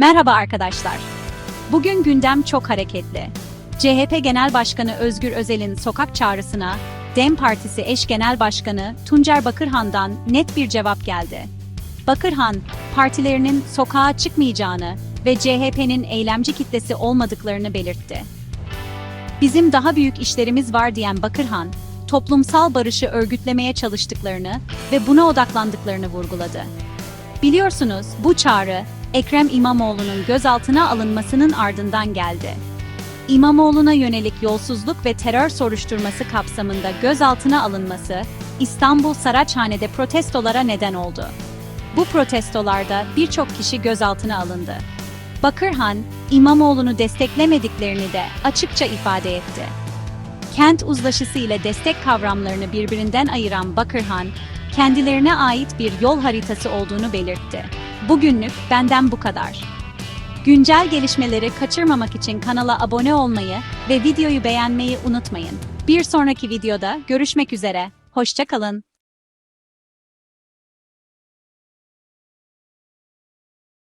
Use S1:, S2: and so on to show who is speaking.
S1: Merhaba arkadaşlar. Bugün gündem çok hareketli. CHP Genel Başkanı Özgür Özel'in sokak çağrısına DEM Partisi eş genel başkanı Tuncer Bakırhan'dan net bir cevap geldi. Bakırhan, partilerinin sokağa çıkmayacağını ve CHP'nin eylemci kitlesi olmadıklarını belirtti. Bizim daha büyük işlerimiz var diyen Bakırhan, toplumsal barışı örgütlemeye çalıştıklarını ve buna odaklandıklarını vurguladı. Biliyorsunuz bu çağrı Ekrem İmamoğlu'nun gözaltına alınmasının ardından geldi. İmamoğlu'na yönelik yolsuzluk ve terör soruşturması kapsamında gözaltına alınması İstanbul Saraçhane'de protestolara neden oldu. Bu protestolarda birçok kişi gözaltına alındı. Bakırhan, İmamoğlu'nu desteklemediklerini de açıkça ifade etti. Kent uzlaşısı ile destek kavramlarını birbirinden ayıran Bakırhan, kendilerine ait bir yol haritası olduğunu belirtti. Bugünlük benden bu kadar. Güncel gelişmeleri kaçırmamak için kanala abone olmayı ve videoyu beğenmeyi unutmayın. Bir sonraki videoda görüşmek üzere. Hoşça kalın.